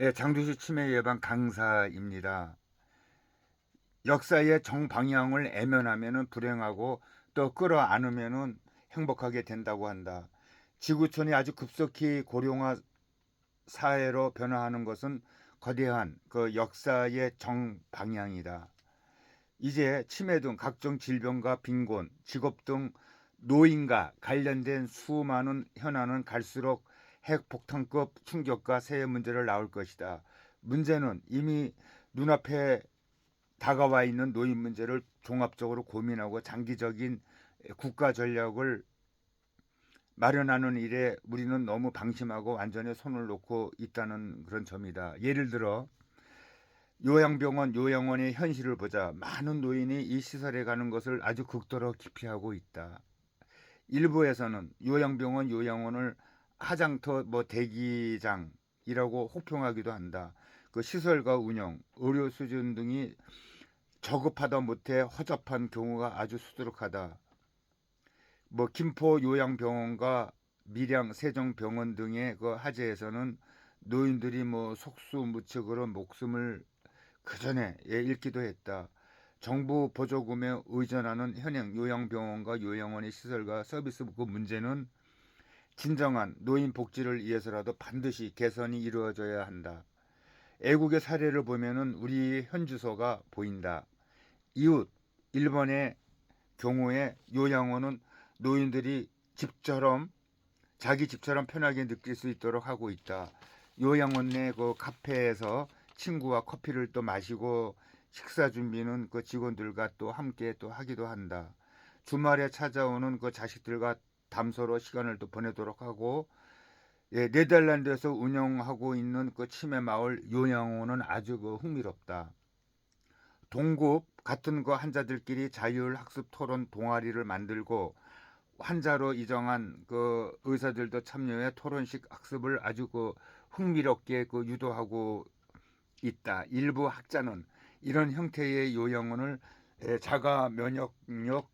예, 장도시 치매 예방 강사입니다. 역사의 정방향을 애면하면은 불행하고 또 끌어안으면은 행복하게 된다고 한다. 지구촌이 아주 급속히 고령화 사회로 변화하는 것은 거대한 그 역사의 정방향이다. 이제 치매 등 각종 질병과 빈곤, 직업 등 노인과 관련된 수많은 현안은 갈수록 핵폭탄급 충격과 세해 문제를 나올 것이다. 문제는 이미 눈앞에 다가와 있는 노인 문제를 종합적으로 고민하고 장기적인 국가 전략을 마련하는 일에 우리는 너무 방심하고 완전히 손을 놓고 있다는 그런 점이다. 예를 들어 요양병원, 요양원의 현실을 보자. 많은 노인이 이 시설에 가는 것을 아주 극도로 기피하고 있다. 일부에서는 요양병원, 요양원을 하장터 뭐 대기장이라고 호평하기도 한다. 그 시설과 운영, 의료 수준 등이 저급하다 못해 허접한 경우가 아주 수두룩하다. 뭐 김포 요양병원과 밀양 세종병원 등의 그 하재에서는 노인들이 뭐 속수무책으로 목숨을 그 전에 예, 잃기도 했다. 정부 보조금에 의존하는 현행 요양병원과 요양원의 시설과 서비스 그 문제는 진정한 노인 복지를 위해서라도 반드시 개선이 이루어져야 한다. 애국의 사례를 보면은 우리 현주소가 보인다. 이웃 일본의 경우에 요양원은 노인들이 집처럼 자기 집처럼 편하게 느낄 수 있도록 하고 있다. 요양원 내 그 카페에서 친구와 커피를 또 마시고 식사 준비는 그 직원들과 또 함께 또 하기도 한다. 주말에 찾아오는 그 자식들과 담소로 시간을 또 보내도록 하고 예, 네덜란드에서 운영하고 있는 그 치매 마을 요양원은 아주 그 흥미롭다. 동급 같은 그 환자들끼리 자율 학습 토론 동아리를 만들고 환자로 이정한 그 의사들도 참여해 토론식 학습을 아주 그 흥미롭게 그 유도하고 있다. 일부 학자는 이런 형태의 요양원을 에, 자가 면역력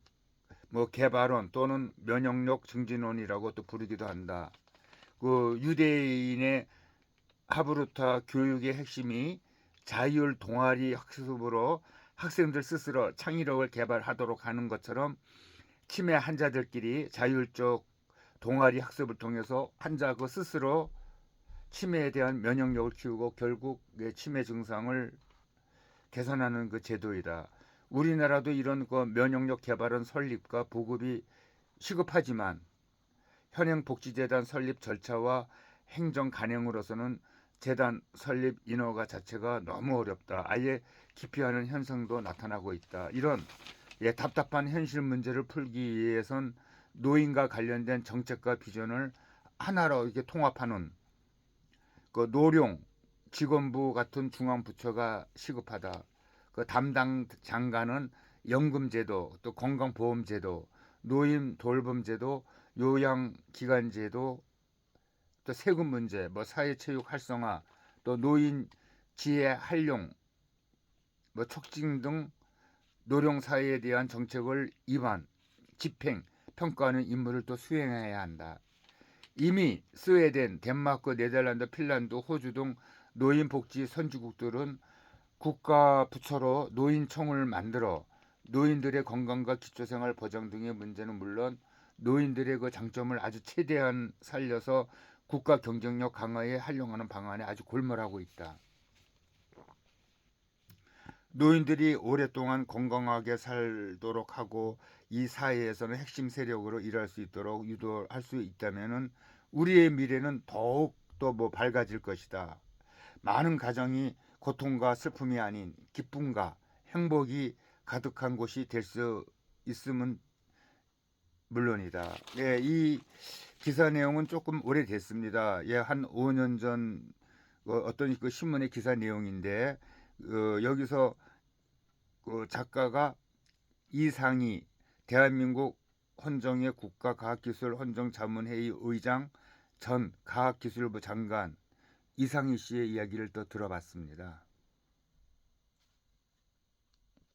뭐 개발원 또는 면역력 증진원이라고 또 부르기도 한다. 그 유대인의 하브루타 교육의 핵심이 자율 동아리 학습으로 학생들 스스로 창의력을 개발하도록 하는 것처럼 치매 환자들끼리 자율적 동아리 학습을 통해서 환자 그 스스로 치매에 대한 면역력을 키우고 결국 내 치매 증상을 개선하는 그 제도이다. 우리나라도 이런 그 면역력 개발은 설립과 보급이 시급하지만 현행 복지재단 설립 절차와 행정 간행으로서는 재단 설립 인허가 자체가 너무 어렵다. 아예 기피하는 현상도 나타나고 있다. 이런 예, 답답한 현실 문제를 풀기 위해선 노인과 관련된 정책과 비전을 하나로 이렇게 통합하는 그 노령 직원부 같은 중앙 부처가 시급하다. 그 담당 장관은 연금제도, 또 건강보험제도, 노인 돌봄제도, 요양기관제도, 또 세금 문제, 뭐 사회체육 활성화, 또 노인 지혜 활용, 뭐 촉진 등 노령 사회에 대한 정책을 입안, 집행, 평가하는 임무를 또 수행해야 한다. 이미 스웨덴, 덴마크, 네덜란드, 핀란드, 호주 등 노인 복지 선진국들은 국가 부처로 노인청을 만들어 노인들의 건강과 기초생활 보장 등의 문제는 물론 노인들의 그 장점을 아주 최대한 살려서 국가 경쟁력 강화에 활용하는 방안에 아주 골몰하고 있다. 노인들이 오랫동안 건강하게 살도록 하고 이 사회에서는 핵심 세력으로 일할 수 있도록 유도할 수 있다면은 우리의 미래는 더욱 더 뭐 밝아질 것이다. 많은 가정이 고통과 슬픔이 아닌 기쁨과 행복이 가득한 곳이 될 수 있으면 물론이다. 예, 이 기사 내용은 조금 오래됐습니다. 예, 한 5년 전 어, 어떤 그 신문의 기사 내용인데 어, 여기서 그 작가가 이상희 대한민국 헌정의 국가과학기술 헌정자문회의 의장 전 과학기술부 장관 이상희 씨의 이야기를 또 들어봤습니다.